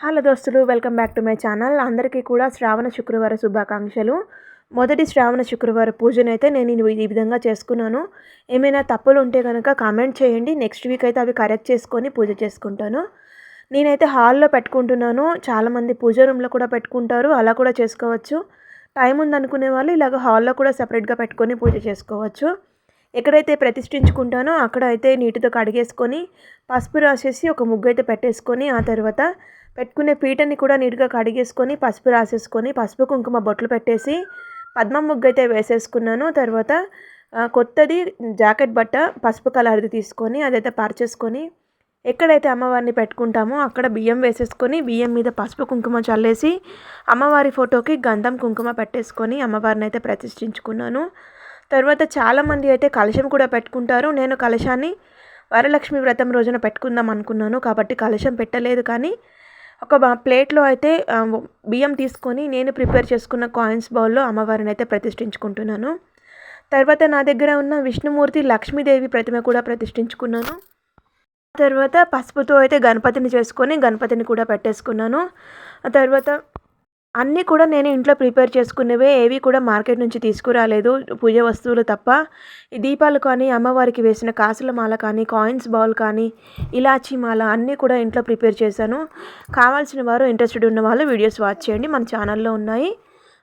Hello దోస్తులు welcome back to my channel. అందరికీ కూడా శ్రావణ శుక్రవార శుభాకాంక్షలు. మొదటి శ్రావణ శుక్రవార పూజనైతే నేను ఈ- ఈ విధంగా చేసుకున్నాను. ఏమైనా తప్పులు ఉంటే కనుక కామెంట్ చేయండి. నెక్స్ట్ వీక్ అయితే అవి కరెక్ట్ చేసుకొని పూజ చేసుకుంటాను. నేనైతే హాల్లో పెట్టుకుంటున్నాను. చాలామంది పూజ రూమ్లో కూడా పెట్టుకుంటారు. అలా కూడా చేసుకోవచ్చు. టైం ఉందనుకునే వాళ్ళు ఇలాగ హాల్లో కూడా సపరేట్గా పెట్టుకొని పూజ చేసుకోవచ్చు. ఎక్కడైతే ప్రతిష్ఠించుకుంటానో అక్కడ అయితే నీటితో కడిగేసుకొని పసుపు రాసేసి ఒక ముగ్గు అయితే పెట్టేసుకొని ఆ తర్వాత పెట్టుకునే పీటని కూడా నీట్గా కడిగేసుకొని పసుపు రాసేసుకొని పసుపు కుంకుమ బొట్లు పెట్టేసి పద్మ ముగ్గు అయితే వేసేసుకున్నాను. తర్వాత కొత్తది జాకెట్ బట్ట పసుపు కలర్ది తీసుకొని అదైతే పరిచేసుకొని ఎక్కడైతే అమ్మవారిని పెట్టుకుంటామో అక్కడ బియ్యం వేసేసుకొని బియ్యం మీద పసుపు కుంకుమ చల్లేసి అమ్మవారి ఫోటోకి గంధం కుంకుమ పెట్టేసుకొని అమ్మవారిని అయితే ప్రతిష్ఠించుకున్నాను. తర్వాత చాలామంది అయితే కలశం కూడా పెట్టుకుంటారు. నేను కలశాన్ని వరలక్ష్మి వ్రతం రోజున పెట్టుకుందాం అనుకున్నాను కాబట్టి కలశం పెట్టలేదు కానీ ఒక ప్లేట్లో అయితే బియ్యం తీసుకొని నేను ప్రిపేర్ చేసుకున్న కాయిన్స్ బౌల్లో అమ్మవారిని అయితే ప్రతిష్ఠించుకుంటున్నాను. తర్వాత నా దగ్గర ఉన్న విష్ణుమూర్తి లక్ష్మీదేవి ప్రతిమ కూడా ప్రతిష్ఠించుకున్నాను. తర్వాత పసుపుతో అయితే గణపతిని చేసుకొని గణపతిని కూడా పెట్టేసుకున్నాను. ఆ తర్వాత అన్నీ కూడా నేను ఇంట్లో ప్రిపేర్ చేసుకునేవే ఏవి కూడా మార్కెట్ నుంచి తీసుకురాలేదు. పూజ వస్తువులు తప్ప దీపాలు కానీ అమ్మవారికి వేసిన కాసుల మాల కానీ కాయిన్స్ బౌల్ కానీ ఇలాచీ మాల అన్నీ కూడా ఇంట్లో ప్రిపేర్ చేశాను. కావాల్సిన వారు ఇంట్రెస్టెడ్ ఉన్న వాళ్ళు వీడియోస్ వాచ్ చేయండి. మన ఛానల్లో ఉన్నాయి.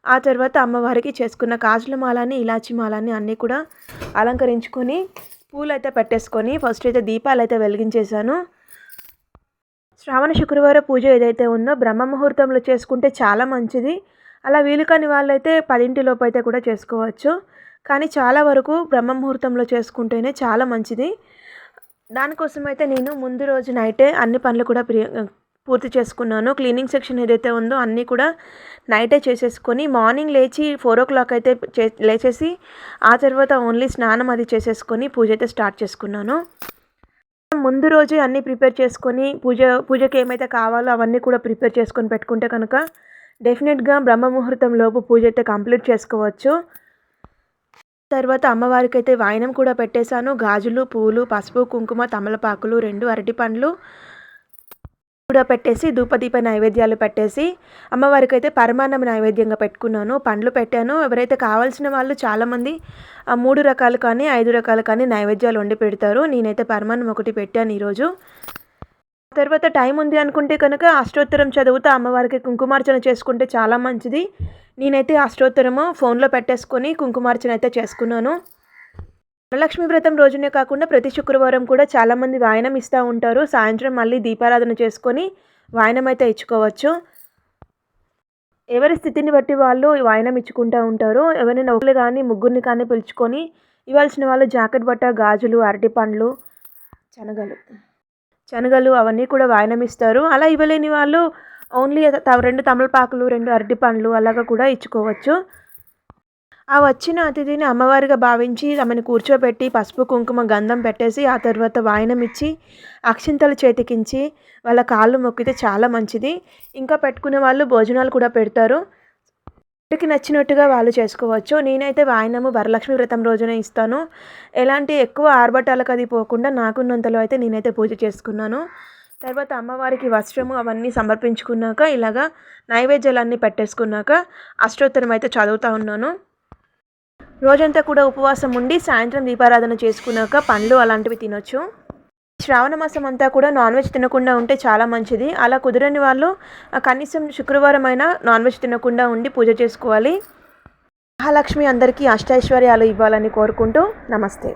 ఆ తర్వాత అమ్మవారికి చేసుకున్న కాజుల మాలని ఇలాచి మాలని అన్నీ కూడా అలంకరించుకొని పూలు అయితే పెట్టేసుకొని ఫస్ట్ అయితే దీపాలు అయితే వెలిగించేశాను. శ్రావణ శుక్రవార పూజ ఏదైతే ఉందో బ్రహ్మ ముహూర్తంలో చేసుకుంటే చాలా మంచిది. అలా వీలు కాని వాళ్ళైతే పదింటిలోపు అయితే కూడా చేసుకోవచ్చు. కానీ చాలా వరకు బ్రహ్మ ముహూర్తంలో చేసుకుంటేనే చాలా మంచిది. దానికోసం అయితే నేను ముందు రోజు నైటే అన్ని పనులు కూడా ప్రి పూర్తి చేసుకున్నాను. క్లీనింగ్ సెక్షన్ ఏదైతే ఉందో అన్నీ కూడా నైటే చేసేసుకొని మార్నింగ్ లేచి ఫోర్ ఓ క్లాక్ అయితే చే లేచేసి ఆ తర్వాత ఓన్లీ స్నానం అది చేసేసుకొని పూజ అయితే స్టార్ట్ చేసుకున్నాను. ముందు రోజే అన్నీ ప్రిపేర్ చేసుకొని పూజ పూజకి ఏమైతే కావాలో అవన్నీ కూడా ప్రిపేర్ చేసుకొని పెట్టుకుంటే కనుక డెఫినెట్గా బ్రహ్మ ముహూర్తం లోపు పూజ అయితే కంప్లీట్ చేసుకోవచ్చు. తర్వాత అమ్మవారికి అయితే వాయనం కూడా పెట్టేశాను. గాజులు పూలు పసుపు కుంకుమ తమలపాకులు రెండు అరటి పండ్లు కూడా పెట్టేసి ధూపదీప నైవేద్యాలు పెట్టేసి అమ్మవారికి అయితే పరమాన్నం నైవేద్యంగా పెట్టుకున్నాను. పండ్లు పెట్టాను. ఎవరైతే కావాల్సిన వాళ్ళు చాలామంది ఆ మూడు రకాలు కానీ ఐదు రకాలు కానీ నైవేద్యాలు వండి పెడతారు. నేనైతే పరమాన్నం ఒకటి పెట్టాను ఈరోజు. తర్వాత టైం ఉంది అనుకుంటే కనుక అష్టోత్తరం చదువుతూ అమ్మవారికి కుంకుమార్చన చేసుకుంటే చాలా మంచిది. నేనైతే అష్టోత్తరము ఫోన్లో పెట్టేసుకొని కుంకుమార్చన అయితే చేసుకున్నాను. వరలక్ష్మి వ్రతం రోజునే కాకుండా ప్రతి శుక్రవారం కూడా చాలామంది వాయనం ఇస్తూ ఉంటారు. సాయంత్రం మళ్ళీ దీపారాధన చేసుకొని వాయనం అయితే ఇచ్చుకోవచ్చు. ఎవరి స్థితిని బట్టి వాళ్ళు వాయనం ఇచ్చుకుంటూ ఉంటారు. ఎవరైనా ఒకరు కానీ ముగ్గురిని కానీ పిలుచుకొని ఇవ్వాల్సిన వాళ్ళు జాకెట్ బట్ట గాజులు అరటి పండ్లు శనగలు. శనగలు అవన్నీ కూడా వాయనం ఇస్తారు. అలా ఇవ్వలేని వాళ్ళు ఓన్లీ రెండు తమలపాకులు రెండు అరటి పండ్లు అలాగా కూడా ఇచ్చుకోవచ్చు. ఆ వచ్చిన అతిథిని అమ్మవారిగా భావించి ఆమెను కూర్చోబెట్టి పసుపు కుంకుమ గంధం పెట్టేసి ఆ తర్వాత వాయనం ఇచ్చి అక్షింతలు చేతికించి వాళ్ళ కాళ్ళు మొక్కితే చాలా మంచిది. ఇంకా పెట్టుకునే వాళ్ళు భోజనాలు కూడా పెడతారు. ఇంటికి నచ్చినట్టుగా వాళ్ళు చేసుకోవచ్చు. నేనైతే వాయనము వరలక్ష్మి వ్రతం రోజున ఇస్తాను. ఎలాంటి ఎక్కువ ఆర్భటాలకు అది పోకుండా నాకున్నంతలో అయితే నేనైతే పూజ చేసుకున్నాను. తర్వాత అమ్మవారికి వస్త్రము అవన్నీ సమర్పించుకున్నాక ఇలాగా నైవేద్యాలన్నీ పెట్టేసుకున్నాక అష్టోత్తరం అయితే చదువుతూ ఉన్నాను. రోజంతా కూడా ఉపవాసం ఉండి సాయంత్రం దీపారాధన చేసుకున్నాక పండ్లు అలాంటివి తినొచ్చు. శ్రావణ మాసం అంతా కూడా నాన్ వెజ్ తినకుండా ఉంటే చాలా మంచిది. అలా కుదరని వాళ్ళు కనీసం శుక్రవారం అయినా నాన్ వెజ్ తినకుండా ఉండి పూజ చేసుకోవాలి. మహాలక్ష్మి అందరికీ అష్టైశ్వర్యాలు ఇవ్వాలని కోరుకుంటూ నమస్తే.